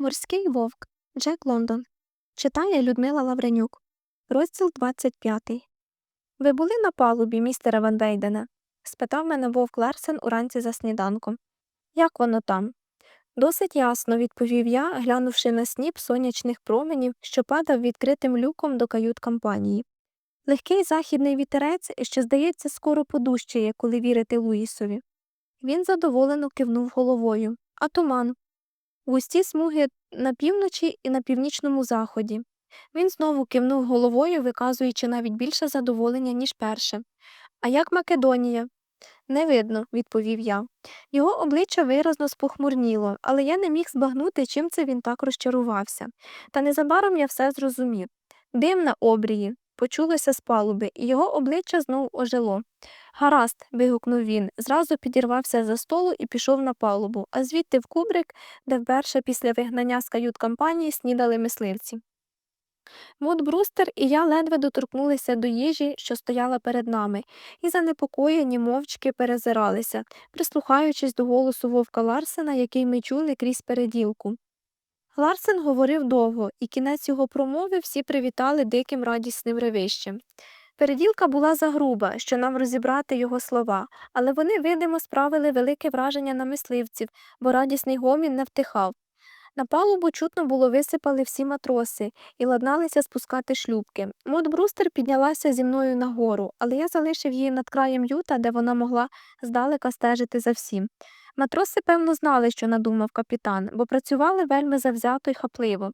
Морський вовк Джек Лондон. Читає Людмила Лавренюк. Розділ 25. Ви були на палубі, містера Ван Вейдена? спитав мене вовк Ларсен уранці за сніданком. Як воно там? Досить ясно, відповів я, глянувши на сніп сонячних променів, що падав відкритим люком до кают компанії. Легкий західний вітерець, що, здається, скоро подущає, коли вірити Луїсові. Він задоволено кивнув головою. А туман? Густі смуги на півночі і на північному заході. Він знову кивнув головою, виказуючи навіть більше задоволення, ніж перше. А як Македонія? Не видно, відповів я. Його обличчя виразно спохмурніло, але я не міг збагнути, чим це він так розчарувався. Та незабаром я все зрозумів. Дим на обрії, почулося з палуби, і його обличчя знов ожило. Гаразд, вигукнув він, зразу підірвався за столу і пішов на палубу, а звідти в кубрик, де вперше після вигнання з кают компанії снідали мисливці. Мод Брустер і я ледве доторкнулися до їжі, що стояла перед нами, і занепокоєні мовчки перезиралися, прислухаючись до голосу вовка Ларсена, який ми чули крізь переділку. Ларсен говорив довго, і кінець його промови всі привітали диким радісним ревищем. Переділка була загруба, що нам розібрати його слова, але вони, видимо, справили велике враження на мисливців, бо радісний гомін не втихав. На палубу чутно було висипали всі матроси і ладналися спускати шлюбки. Мод Брустер піднялася зі мною нагору, але я залишив її над краєм юта, де вона могла здалека стежити за всім. Матроси, певно, знали, що надумав капітан, бо працювали вельми завзято й хапливо.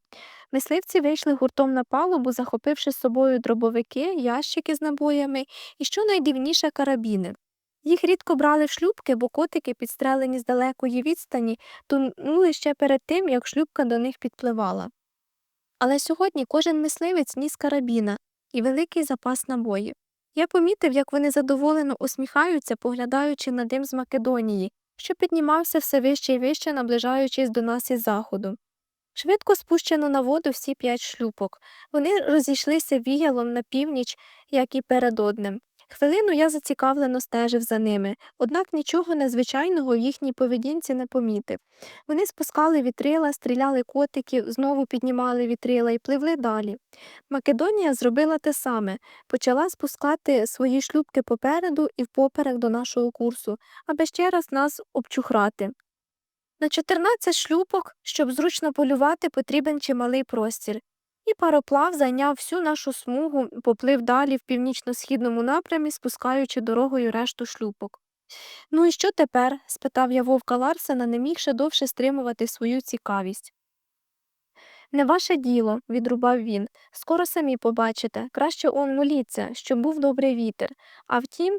Мисливці вийшли гуртом на палубу, захопивши з собою дробовики, ящики з набоями і, що найдивніше, карабіни. Їх рідко брали в шлюбки, бо котики, підстрелені з далекої відстані, тонули ще перед тим, як шлюбка до них підпливала. Але сьогодні кожен мисливець ніс карабіна і великий запас набоїв. Я помітив, як вони задоволено усміхаються, поглядаючи на дим з Македонії, що піднімався все вище і вище, наближаючись до нас із заходу. Швидко спущено на воду всі п'ять шлюпок. Вони розійшлися віялом на північ, як і перед одним. Хвилину я зацікавлено стежив за ними, однак нічого незвичайного в їхній поведінці не помітив. Вони спускали вітрила, стріляли котиків, знову піднімали вітрила і пливли далі. Македонія зробила те саме, почала спускати свої шлюбки попереду і впоперек до нашого курсу, аби ще раз нас обчухрати. На 14 шлюпок, щоб зручно полювати, потрібен чималий простір, і пароплав зайняв всю нашу смугу, поплив далі в північно-східному напрямі, спускаючи дорогою решту шлюпок. Ну і що тепер? спитав я вовка Ларсена, не мігши довше стримувати свою цікавість. Не ваше діло, відрубав він. Скоро самі побачите. Краще он моліться, щоб був добрий вітер. А втім,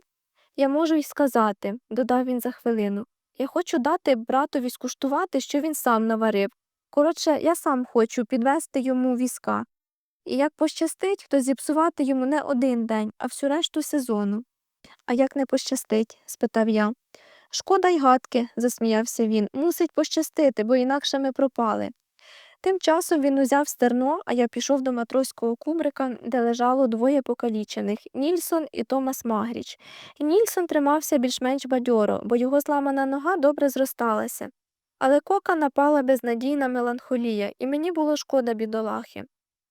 я можу й сказати, додав він за хвилину. Я хочу дати братові скуштувати, що він сам наварив. Коротше, я сам хочу підвести йому візка. І як пощастить, то зіпсувати йому не один день, а всю решту сезону. А як не пощастить? спитав я. Шкода й гадки, засміявся він. Мусить пощастити, бо інакше ми пропали. Тим часом він узяв стерно, а я пішов до матроського кубрика, де лежало двоє покалічених Нільсон і Томас Магріч. Нільсон тримався більш-менш бадьоро, бо його зламана нога добре зросталася. Але кока напала безнадійна меланхолія, і мені було шкода бідолахи.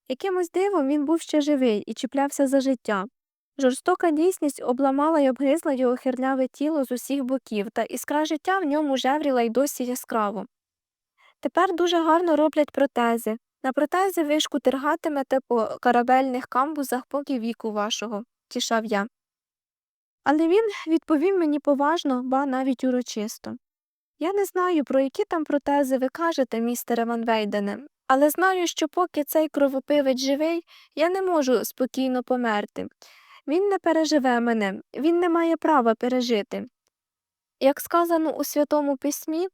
Якимось дивом він був ще живий і чіплявся за життя. Жорстока дійсність обламала й обгризла його хирляве тіло з усіх боків, та іскра життя в ньому жевріла й досі яскраво. Тепер дуже гарно роблять протези. На протези ви шкутергатимете по корабельних камбузах, поки віку вашого, тішав я. Але він відповів мені поважно, ба навіть урочисто. Я не знаю, про які там протези ви кажете, містере Ван Вейдене, але знаю, що поки цей кровопивець живий, я не можу спокійно померти. Він не переживе мене, він не має права пережити. Як сказано у Святому Письмі,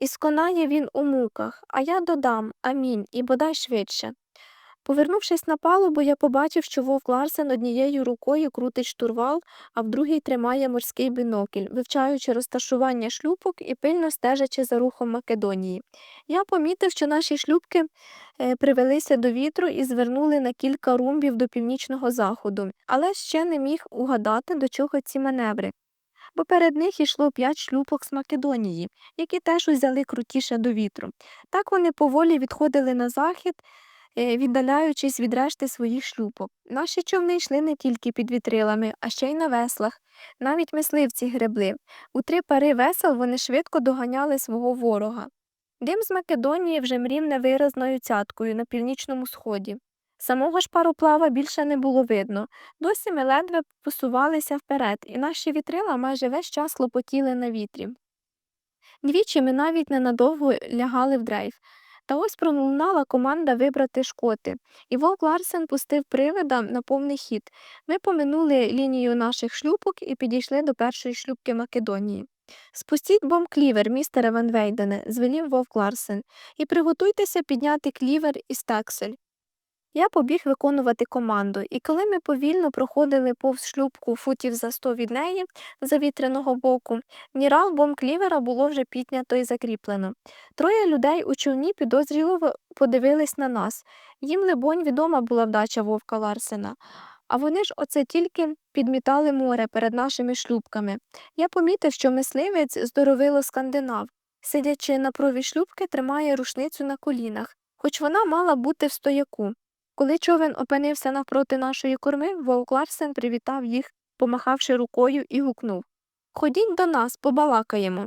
і сконає він у муках, а я додам амінь, і бодай швидше. Повернувшись на палубу, я побачив, що вовк Ларсен однією рукою крутить штурвал, а в другій тримає морський бінокль, вивчаючи розташування шлюпок і пильно стежачи за рухом Македонії. Я помітив, що наші шлюпки е, привелися до вітру і звернули на кілька румбів до північного заходу, але ще не міг угадати, до чого ці маневри. бо перед них йшло п'ять шлюпок з Македонії, які теж узяли крутіше до вітру. Так вони поволі відходили на захід, віддаляючись від решти своїх шлюпок. Наші човни йшли не тільки під вітрилами, а ще й на веслах. Навіть мисливці гребли. У три пари весел вони швидко доганяли свого ворога. Дим з Македонії вже мрів невиразною цяткою на північному сході. Самого ж пароплава більше не було видно. Досі ми ледве посувалися вперед, і наші вітрила майже весь час лопотіли на вітрі. Двічі ми навіть ненадовго лягали в дрейф. Та ось пролунала команда вибрати шкоти, і Вовк Ларсен пустив привида на повний хід. Ми поминули лінію наших шлюпок і підійшли до першої шлюпки Македонії. Спустіть бомб-клівер, містере Ван Вейдене, звелів Вовк Ларсен, і приготуйтеся підняти клівер і стексель. Я побіг виконувати команду, і коли ми повільно проходили повз шлюбку футів за сто від неї, за вітряного боку, нірал бомб-клівера було вже піднято і закріплено. Троє людей у човні підозріливо подивились на нас. Їм, либонь, відома була вдача вовка Ларсена. А вони ж оце тільки підмітали море перед нашими шлюбками. Я помітив, що мисливець здоровило скандинав. Сидячи на прові шлюбки, тримає рушницю на колінах, хоч вона мала бути в стояку. Коли човен опинився навпроти нашої корми, Вовк Ларсен привітав їх, помахавши рукою, і гукнув Ходіть до нас, побалакаємо.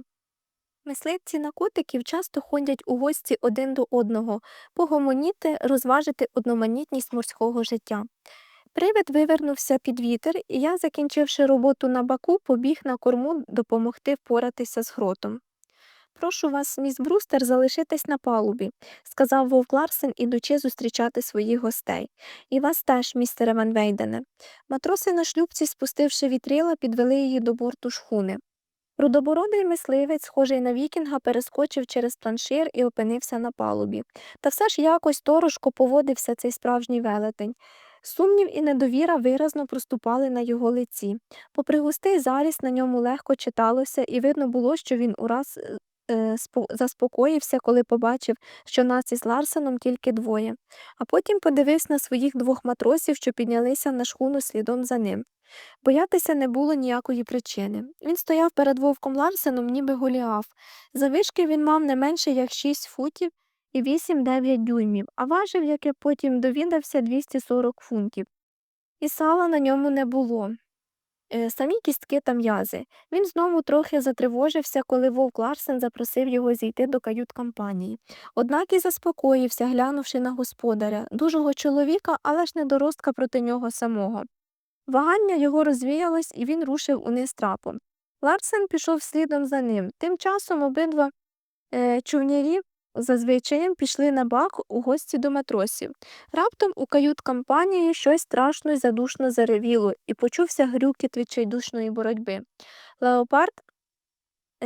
Мисливці на котиків часто ходять у гості один до одного, погомоніти, розважити одноманітність морського життя. Привид вивернувся під вітер, і я, закінчивши роботу на баку, побіг на корму допомогти впоратися з гротом. Прошу вас, міс Брустер, залишитись на палубі, сказав Вовк Ларсен, ідучи зустрічати своїх гостей. І вас теж, містере Ван Вейдене. Матроси на шлюбці, спустивши вітрила, підвели її до борту шхуни. Рудобородий мисливець, схожий на вікінга, перескочив через планшир і опинився на палубі. Та все ж якось торожко поводився цей справжній велетень. Сумнів і недовіра виразно проступали на його лиці. Попри густий заріс на ньому легко читалося, і видно було, що він ураз заспокоївся, коли побачив, що нас із Ларсеном тільки двоє, а потім подивився на своїх двох матросів, що піднялися на шхуну слідом за ним. Боятися не було ніякої причини. Він стояв перед вовком Ларсеном, ніби голіаф. Завишки він мав не менше як шість футів і 8-9 дюймів, а важив, як я потім довідався, 240 фунтів. І сала на ньому не було. Е, самі кістки та м'язи. Він знову трохи затривожився, коли вовк Ларсен запросив його зійти до кают компанії. Однак і заспокоївся, глянувши на господаря, дужого чоловіка, але ж не доростка проти нього самого. Вагання його розвіялось, і він рушив униз трапом. Ларсен пішов слідом за ним. Тим часом обидва е, човнярі зазвичай пішли на бак у гості до матросів. Раптом у кают компанії щось страшно й задушно заревіло, і почувся грюкіт відчайдушної боротьби. Леопард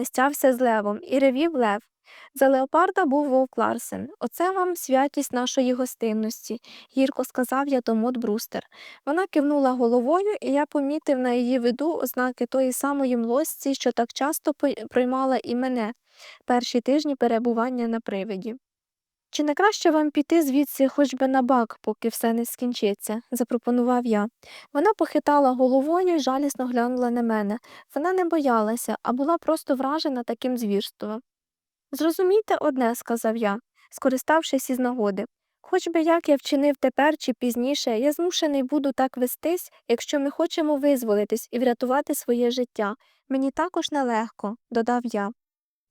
стявся з левом і ревів лев. За леопарда був вовк Ларсен. Оце вам святість нашої гостинності, гірко сказав я до Брустер. Вона кивнула головою, і я помітив на її виду ознаки тої самої млості, що так часто проймала і мене перші тижні перебування на привиді. Чи не краще вам піти звідси хоч би на бак, поки все не скінчиться, запропонував я. Вона похитала головою і жалісно глянула на мене. Вона не боялася, а була просто вражена таким звірством. Зрозумійте одне, сказав я, скориставшись із нагоди. Хоч би як я вчинив тепер чи пізніше, я змушений буду так вестись, якщо ми хочемо визволитись і врятувати своє життя. Мені також нелегко, додав я.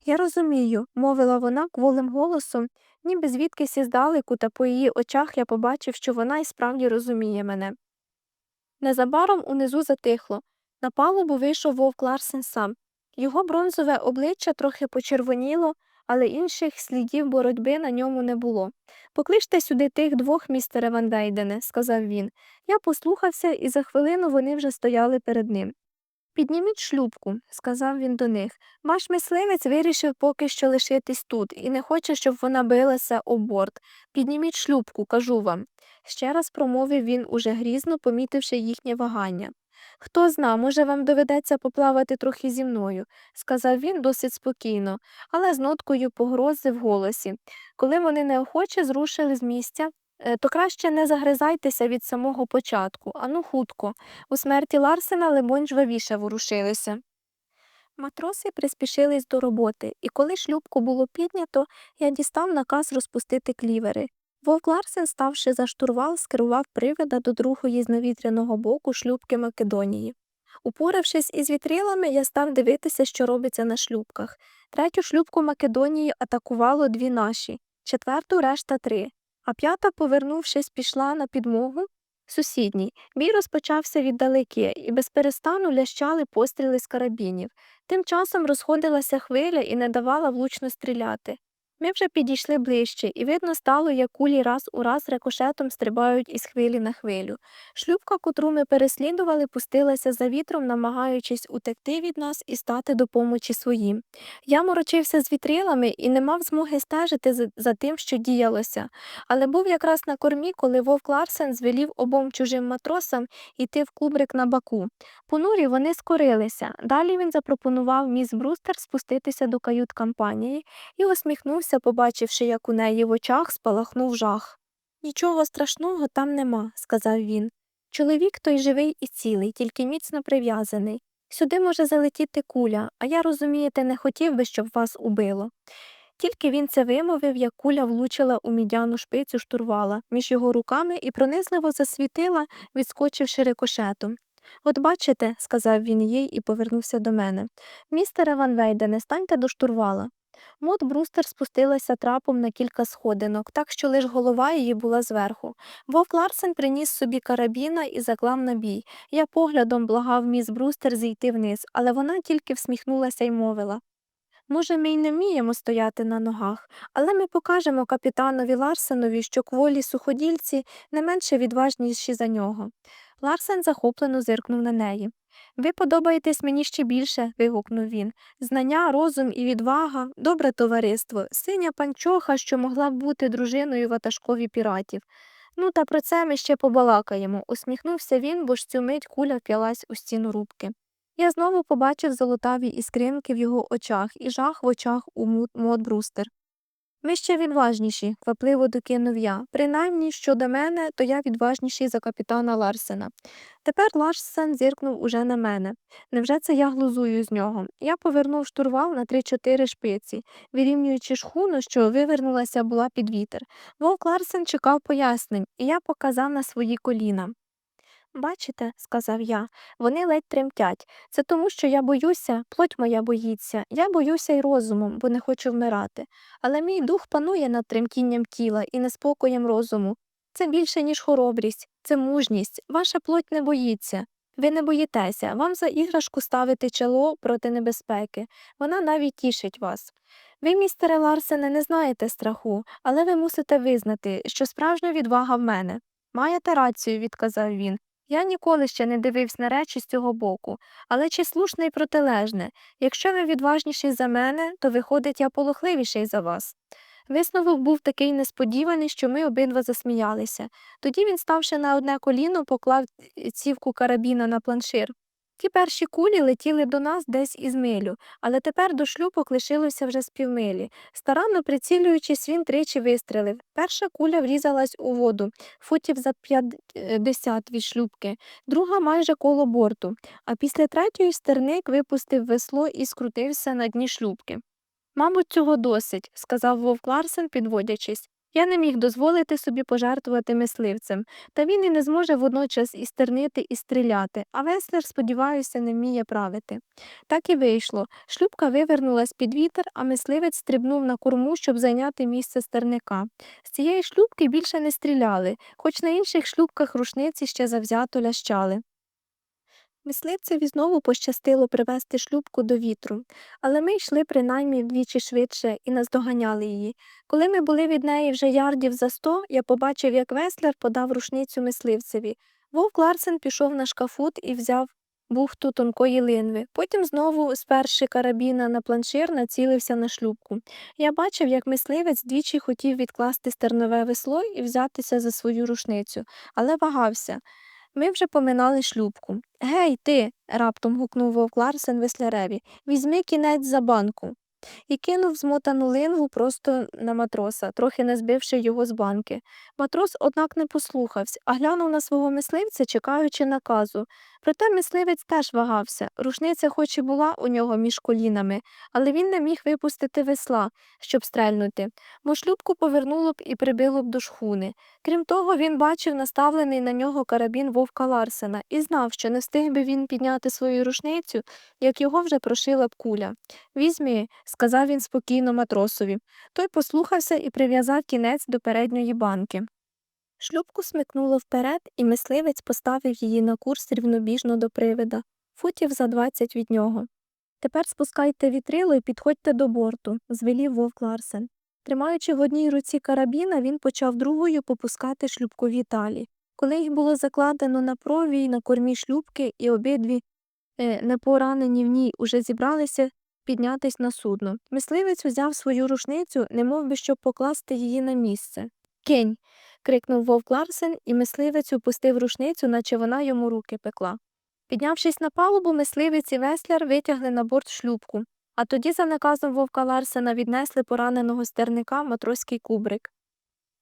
Я розумію, мовила вона кволим голосом, ніби звідкись іздалеку, та по її очах я побачив, що вона і справді розуміє мене. Незабаром унизу затихло. На палубу вийшов вовк Ларсен сам. Його бронзове обличчя трохи почервоніло, але інших слідів боротьби на ньому не було. Покличте сюди тих двох, містере Ван Вейдене, сказав він. Я послухався, і за хвилину вони вже стояли перед ним. Підніміть шлюбку, сказав він до них. Ваш мисливець вирішив поки що лишитись тут і не хоче, щоб вона билася об борт. Підніміть шлюбку, кажу вам. Ще раз промовив він уже грізно, помітивши їхнє вагання. Хто зна, може, вам доведеться поплавати трохи зі мною, сказав він досить спокійно, але з ноткою погрози в голосі. Коли вони неохоче зрушили з місця, Е, то краще не загризайтеся від самого початку, ану хутко. У смерті Ларсена лимонь жвавіше ворушилися. Матроси приспішились до роботи, і коли шлюпку було піднято, я дістав наказ розпустити клівери. Вовк Ларсен, ставши за штурвал, скерував привида до другої з навітряного боку шлюпки Македонії. Упоравшись із вітрилами, я став дивитися, що робиться на шлюпках. Третю шлюпку Македонії атакувало дві наші, четверту решта три, а п'ята, повернувшись, пішла на підмогу сусідній. Бій розпочався віддалеки, і без перестану лящали постріли з карабінів. Тим часом розходилася хвиля і не давала влучно стріляти. Ми вже підійшли ближче, і видно стало, як кулі раз у раз рикошетом стрибають із хвилі на хвилю. Шлюпка, котру ми переслідували, пустилася за вітром, намагаючись утекти від нас і стати до помочі своїм. Я морочився з вітрилами і не мав змоги стежити за, тим, що діялося, але був якраз на кормі, коли вовк Ларсен звелів обом чужим матросам іти в кубрик на баку. Понурі вони скорилися. Далі він запропонував міс Брустер спуститися до кают компанії і усміхнувся, побачивши, як у неї в очах спалахнув жах. Нічого страшного там нема, сказав він. Чоловік той живий і цілий, тільки міцно прив'язаний. Сюди може залетіти куля, а я, розумієте, не хотів би, щоб вас убило. Тільки він це вимовив, як куля влучила у мідяну шпицю штурвала між його руками і пронизливо засвітила, відскочивши рикошетом. От бачите, сказав він їй і повернувся до мене. Містере Ван Вейдене, станьте до штурвала. Мот Брустер спустилася трапом на кілька сходинок, так що лиш голова її була зверху. Вовк Ларсен приніс собі карабіна і заклав на бій. Я поглядом благав міс Брустер зійти вниз, але вона тільки всміхнулася й мовила. Може, ми й не вміємо стояти на ногах, але ми покажемо капітанові Ларсенові, що кволі суходільці не менше відважніші за нього. Ларсен захоплено зиркнув на неї. Ви подобаєтесь мені ще більше, вигукнув він. Знання, розум і відвага, добре товариство, синя панчоха, що могла б бути дружиною ватажкові піратів. Ну, та про це ми ще побалакаємо, усміхнувся він, бо ж цю мить куля вп'ялась у стіну рубки. Я знову побачив золотаві іскринки в його очах і жах в очах у Мот Брустер. Ми ще відважніші, квапливо докинув я. Принаймні, щодо мене, то я відважніший за капітана Ларсена. Тепер Ларсен зиркнув уже на мене. Невже це я глузую з нього? Я повернув штурвал на три-чотири шпиці, вирівнюючи шхуну, що вивернулася була під вітер. Вовк Ларсен чекав пояснень, і я показав на свої коліна. Бачите, сказав я, вони ледь тремтять. Це тому, що я боюся, плоть моя боїться, я боюся й розумом, бо не хочу вмирати. Але мій дух панує над тремтінням тіла і неспокоєм розуму. Це більше, ніж хоробрість, це мужність, ваша плоть не боїться. Ви не боїтеся, вам за іграшку ставити чоло проти небезпеки. Вона навіть тішить вас. Ви, містере Ларсене, не знаєте страху, але ви мусите визнати, що справжня відвага в мене. Маєте рацію, відказав він. Я ніколи ще не дивився на речі з цього боку, але чи слушне і протилежне якщо ви відважніший за мене, то виходить, я полохливіший за вас. Висновок був такий несподіваний, що ми обидва засміялися. Тоді він, ставши на одне коліно, поклав цівку карабіна на планшир. Ті перші кулі летіли до нас десь із милю, але тепер до шлюпок лишилося вже з півмилі. Старанно прицілюючись, він тричі вистрелив. Перша куля врізалась у воду, футів за 50 від шлюпки, друга майже коло борту, а після третьої стерник випустив весло і скрутився на дні шлюпки. Мабуть, цього досить, сказав вовк Ларсен, підводячись. Я не міг дозволити собі пожертвувати мисливцем, та він і не зможе водночас і стернити, і стріляти, а веслер, сподіваюся, не вміє правити. Так і вийшло. Шлюпка вивернулась під вітер, а мисливець стрибнув на корму, щоб зайняти місце стерника. З цієї шлюпки більше не стріляли, хоч на інших шлюпках рушниці ще завзято лящали. Мисливцеві знову пощастило привести шлюпку до вітру, але ми йшли принаймні вдвічі швидше і наздоганяли її. Коли ми були від неї вже ярдів за сто, я побачив, як веслер подав рушницю мисливцеві. Вовк Ларсен пішов на шкафут і взяв бухту тонкої линви. Потім знову, сперши карабіна на планшир, націлився на шлюпку. Я бачив, як мисливець двічі хотів відкласти стернове весло і взятися за свою рушницю, але вагався. Ми вже поминали шлюбку. Гей, ти. раптом гукнув вовк Ларсен весляреві. Візьми кінець за банку. і кинув змотану лингу просто на матроса, трохи не збивши його з банки. Матрос, однак, не послухався, а глянув на свого мисливця, чекаючи наказу. Проте мисливець теж вагався. Рушниця, хоч і була у нього між колінами, але він не міг випустити весла, щоб стрельнути, бо шлюбку повернуло б і прибило б до шхуни. Крім того, він бачив наставлений на нього карабін вовка Ларсена і знав, що не встиг би він підняти свою рушницю, як його вже прошила б куля. Візьми, сказав він спокійно матросові. Той послухався і прив'язав кінець до передньої банки. Шлюбку смикнуло вперед, і мисливець поставив її на курс рівнобіжно до привида, футів за двадцять від нього. Тепер спускайте вітрило і підходьте до борту, звелів вовк Ларсен. Тримаючи в одній руці карабіна, він почав другою попускати шлюбкові талі. Коли їх було закладено на провій на кормі шлюбки, і обидві е, непоранені в ній уже зібралися піднятись на судно. Мисливець узяв свою рушницю, немов би щоб покласти її на місце. Кинь. Крикнув вовк Ларсен, і мисливець упустив рушницю, наче вона йому руки пекла. Піднявшись на палубу, мисливець і весляр витягли на борт шлюбку, а тоді, за наказом вовка Ларсена, віднесли пораненого стерника матроський кубрик.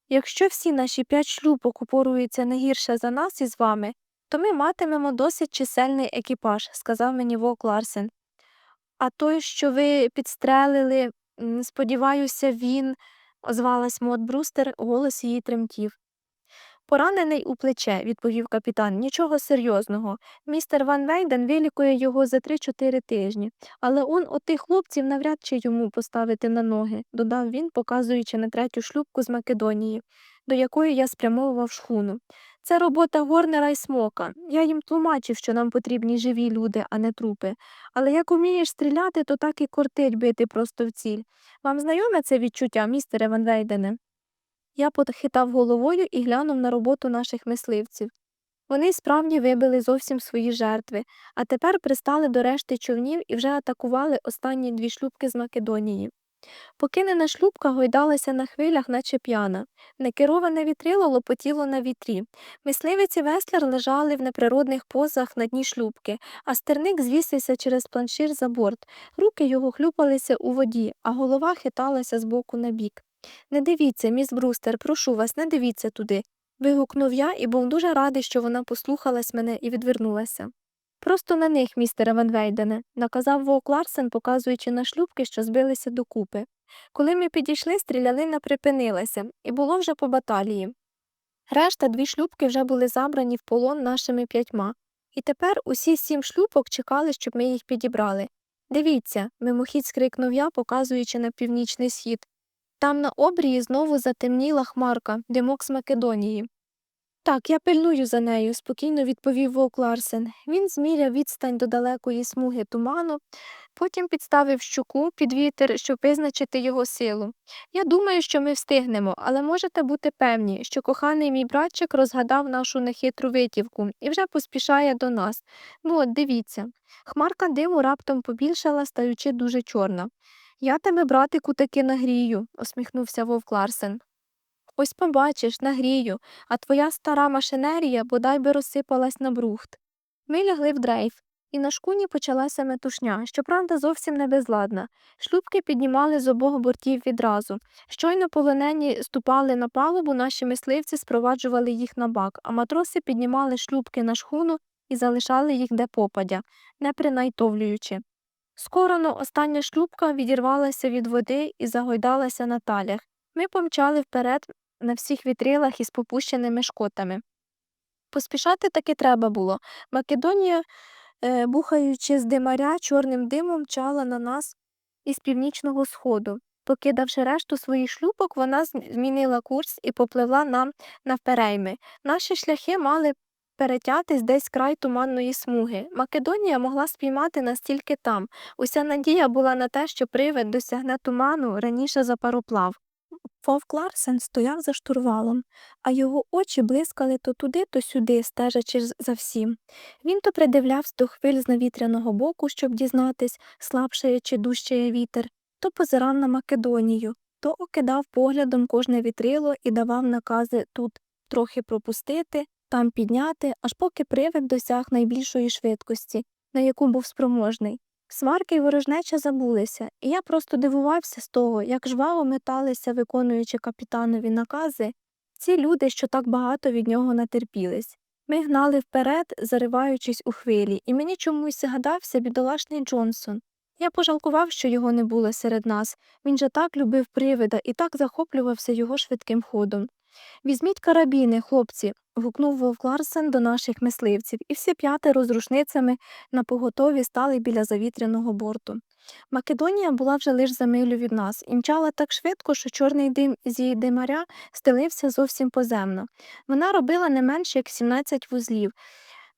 Якщо всі наші п'ять шлюпок упоруються не гірше за нас із вами, то ми матимемо досить чисельний екіпаж, сказав мені вовк Ларсен. А той, що ви підстрелили, сподіваюся, він, озвалась Мот Брустер, голос її тремтів. Поранений у плече, відповів капітан. Нічого серйозного. Містер Ван Вейден вилікує його за 3-4 тижні. Але он отих хлопців навряд чи йому поставити на ноги, додав він, показуючи на третю шлюбку з Македонії, до якої я спрямовував шхуну. Це робота Горнера і Смока. Я їм тлумачив, що нам потрібні живі люди, а не трупи. Але як умієш стріляти, то так і кортить бити просто в ціль. Вам знайоме це відчуття, містере Ван Вейдене? Я похитав головою і глянув на роботу наших мисливців. Вони справді вибили зовсім свої жертви, а тепер пристали до решти човнів і вже атакували останні дві шлюбки з Македонії. Покинена шлюбка гойдалася на хвилях, наче п'яна. Некероване вітрило лопотіло на вітрі. Мисливець і весляр лежали в неприродних позах на дні шлюбки, а стерник звісився через планшир за борт. Руки його хлюпалися у воді, а голова хиталася з боку на бік. Не дивіться, міс Брустер, прошу вас, не дивіться туди. вигукнув я і був дуже радий, що вона послухалась мене і відвернулася. Просто на них, містере Ван Вейдене, наказав Вовк Ларсен, показуючи на шлюбки, що збилися докупи. Коли ми підійшли, стрілянина припинилася, і було вже по баталії. Решта дві шлюбки вже були забрані в полон нашими п'ятьма, і тепер усі сім шлюбок чекали, щоб ми їх підібрали. Дивіться, мимохідь скрикнув я, показуючи на північний схід. Там на обрії знову затемніла хмарка, димок з Македонії. Так, я пильную за нею, спокійно відповів вовк Ларсен. Він зміряв відстань до далекої смуги туману, потім підставив щуку під вітер, щоб визначити його силу. Я думаю, що ми встигнемо, але можете бути певні, що коханий мій братчик розгадав нашу нехитру витівку і вже поспішає до нас. Ну от дивіться. Хмарка диму раптом побільшала, стаючи дуже чорна. Я тебе, братику, таки нагрію, усміхнувся вовк Ларсен. Ось побачиш, нагрію, а твоя стара машинерія бодай би розсипалась на брухт. Ми лягли в дрейф, і на шкуні почалася метушня, щоправда, зовсім не безладна. Шлюбки піднімали з обох бортів відразу. Щойно полонені ступали на палубу, наші мисливці спроваджували їх на бак, а матроси піднімали шлюбки на шхуну і залишали їх де попадя, не принайтовлюючи. Скоро но остання шлюбка відірвалася від води і загойдалася на талях. Ми помчали вперед на всіх вітрилах із попущеними шкотами. Поспішати таки треба було. Македонія, е, бухаючи з димаря, чорним димом мчала на нас із північного сходу. Покидавши решту своїх шлюпок, вона змінила курс і попливла нам навперейми. Наші шляхи мали перетятись десь край туманної смуги. Македонія могла спіймати нас тільки там. Уся надія була на те, що привид досягне туману раніше за пароплав. Вовк Ларсен стояв за штурвалом, а його очі блискали то туди, то сюди, стежачи за всім. Він то придивлявся до хвиль з навітряного боку, щоб дізнатись, слабшає чи дужчає вітер, то позирав на Македонію, то окидав поглядом кожне вітрило і давав накази тут трохи пропустити, там підняти, аж поки привид досяг найбільшої швидкості, на яку був спроможний. Сварки й ворожнеча забулися, і я просто дивувався з того, як жваво металися, виконуючи капітанові накази, ці люди, що так багато від нього натерпілись. Ми гнали вперед, зариваючись у хвилі, і мені чомусь згадався бідолашний Джонсон. Я пожалкував, що його не було серед нас. Він же так любив привида і так захоплювався його швидким ходом. Візьміть карабіни, хлопці, гукнув Вовк Ларсен до наших мисливців, і всі п'ятеро з рушницями на поготові стали біля завітряного борту. Македонія була вже лиш за милю від нас і мчала так швидко, що чорний дим з її димаря стелився зовсім поземно. Вона робила не менше як 17 вузлів.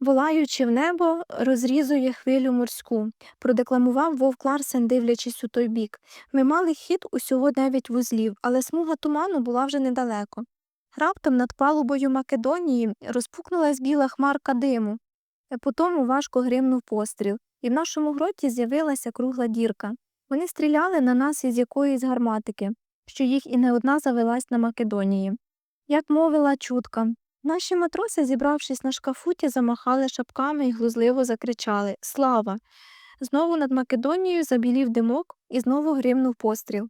Волаючи в небо, розрізує хвилю морську, продекламував вовк Ларсен, дивлячись у той бік. Ми мали хід усього дев'ять вузлів, але смуга туману була вже недалеко. Раптом над палубою Македонії розпукнулась біла хмарка диму. Е, Потому важко гримнув постріл, і в нашому гроті з'явилася кругла дірка. Вони стріляли на нас із якоїсь гарматики, що їх і не одна завелась на Македонії. Як мовила чутка, наші матроси, зібравшись на шкафуті, замахали шапками і глузливо закричали Слава! Знову над Македонією забілів димок і знову гримнув постріл.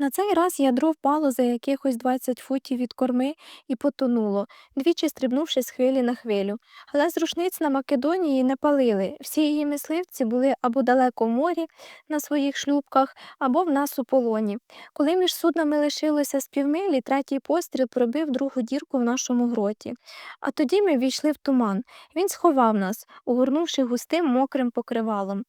На цей раз ядро впало за якихось 20 футів від корми і потонуло, двічі стрибнувши з хвилі на хвилю. Але з рушниць на Македонії не палили. Всі її мисливці були або далеко в морі на своїх шлюпках, або в нас у полоні. Коли між суднами лишилося з півмилі, третій постріл пробив другу дірку в нашому гроті. А тоді ми війшли в туман. Він сховав нас, угорнувши густим мокрим покривалом.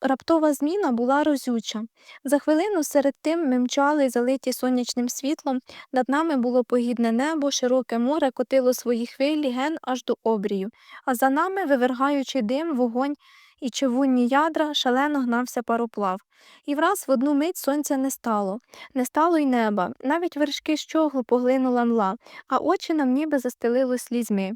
Раптова зміна була розюча. За хвилину серед тим ми мчали, залиті сонячним світлом, над нами було погідне небо, широке море котило свої хвилі ген аж до обрію, а за нами, вивергаючи дим, вогонь і чавунні ядра, шалено гнався пароплав. І враз в одну мить сонця не стало, не стало й неба, навіть вершки щоглу поглинула мла, а очі нам ніби застелило слізьми.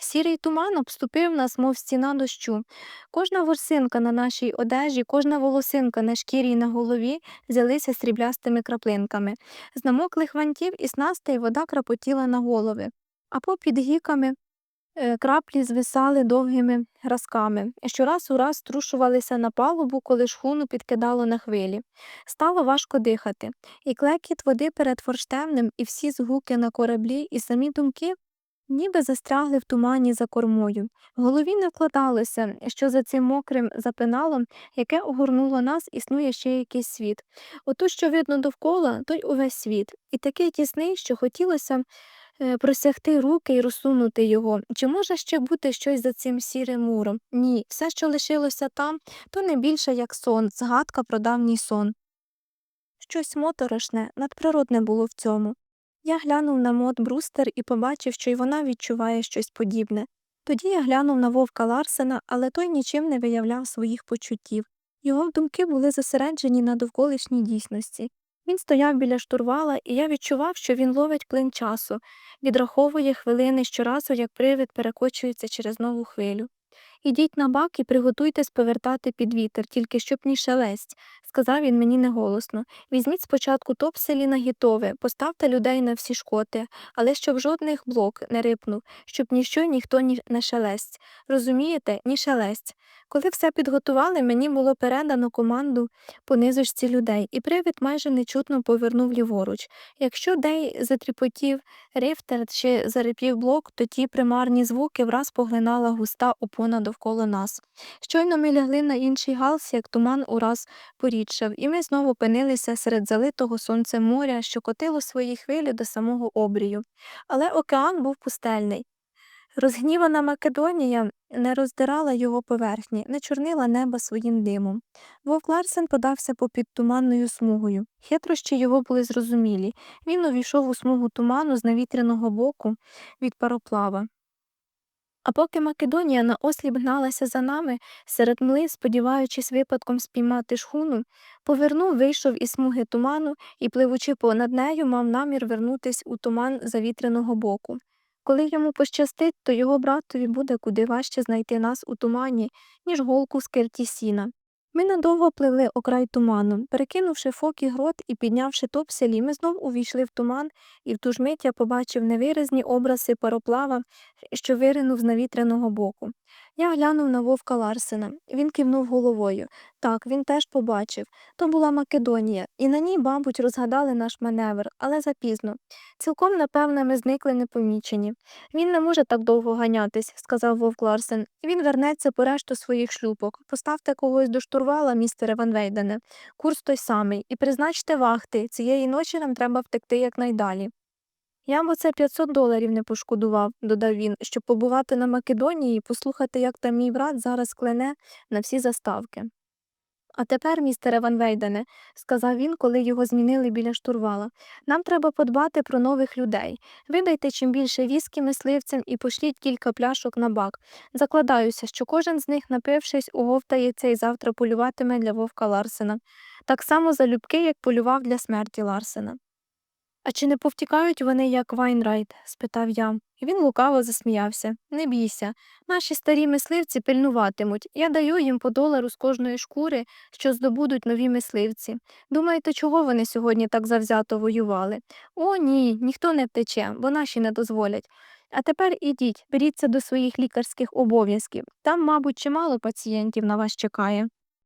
Сірий туман обступив нас, мов стіна дощу. Кожна ворсинка на нашій одежі, кожна волосинка на шкірі й на голові взялися сріблястими краплинками. З намоклих вантів і снастей вода крапотіла на голови, а попід гіками е, краплі звисали довгими разками, і щораз у раз струшувалися на палубу, коли шхуну підкидало на хвилі. Стало важко дихати, і клекіт води перед форштевнем, і всі згуки на кораблі, і самі думки ніби застрягли в тумані за кормою. В голові не вкладалося, що за цим мокрим запиналом, яке огорнуло нас, існує ще якийсь світ. Ото, що видно довкола, той увесь світ, і такий тісний, що хотілося е, просягти руки і розсунути його. Чи може ще бути щось за цим сірим муром? Ні, все, що лишилося там, то не більше як сон, згадка про давній сон. Щось моторошне, надприродне було в цьому. Я глянув на Мот Брустер і побачив, що й вона відчуває щось подібне. Тоді я глянув на вовка Ларсена, але той нічим не виявляв своїх почуттів. Його думки були зосереджені на довколишній дійсності. Він стояв біля штурвала, і я відчував, що він ловить плин часу, відраховує хвилини щоразу, як привид перекочується через нову хвилю. Ідіть на бак і приготуйтесь повертати під вітер, тільки щоб ні шелесть, сказав він мені неголосно. Візьміть спочатку топселі на гітове, поставте людей на всі шкоти, але щоб жодних блок не рипнув, щоб ніщо й ніхто ні не шелесть. Розумієте, ні шелесть. Коли все підготували, мені було передано команду по низочці людей, і привид майже нечутно повернув ліворуч. Якщо дей затріпотів рифтер чи зарипів блок, то ті примарні звуки враз поглинала густа опона довкола нас. Щойно ми лягли на інший галс, як туман ураз порідшав, і ми знову опинилися серед залитого сонцем моря, що котило свої хвилі до самого обрію. Але океан був пустельний. Розгнівана Македонія не роздирала його поверхні, не чорнила неба своїм димом. Вовк Ларсен подався попід туманною смугою. Хитрощі його були зрозумілі. Він увійшов у смугу туману з навітряного боку від пароплава. А поки Македонія наосліп гналася за нами, серед мли, сподіваючись випадком спіймати шхуну, повернув, вийшов із смуги туману і, пливучи понад нею, мав намір вернутись у туман завітряного боку. Коли йому пощастить, то його братові буде куди важче знайти нас у тумані, ніж голку з сіна. Ми надовго пливли окрай туману. Перекинувши фок і грот і піднявши топселі, ми знов увійшли в туман, і в ту ж мить я побачив невиразні образи пароплава, що виринув з навітряного боку. Я глянув на вовка Ларсена. Він кивнув головою. Так, він теж побачив. То була Македонія, і на ній, мабуть, розгадали наш маневр, але запізно. Цілком, напевне, ми зникли непомічені. Він не може так довго ганятись, сказав вовк Ларсен. Він вернеться по решту своїх шлюпок. Поставте когось до штурвала, містере Ван Вейдене. Курс той самий. І призначте вахти. Цієї ночі нам треба втекти якнайдалі. Я б оце 500 доларів не пошкодував, додав він, щоб побувати на Македонії і послухати, як там мій брат зараз клене на всі заставки. А тепер, містере Ван Вейдене, сказав він, коли його змінили біля штурвала, нам треба подбати про нових людей. Видайте чим більше віскі мисливцям і пошліть кілька пляшок на бак. Закладаюся, що кожен з них, напившись, уговтається і завтра полюватиме для вовка Ларсена. Так само залюбки, як полював для смерті Ларсена. А чи не повтікають вони, як Вайнрайт? спитав я. Він лукаво засміявся. Не бійся. Наші старі мисливці пильнуватимуть. Я даю їм по долару з кожної шкури, що здобудуть нові мисливці. Думаєте, чого вони сьогодні так завзято воювали? О, ні, ніхто не втече, бо наші не дозволять. А тепер ідіть, беріться до своїх лікарських обов'язків. Там, мабуть, чимало пацієнтів на вас чекає.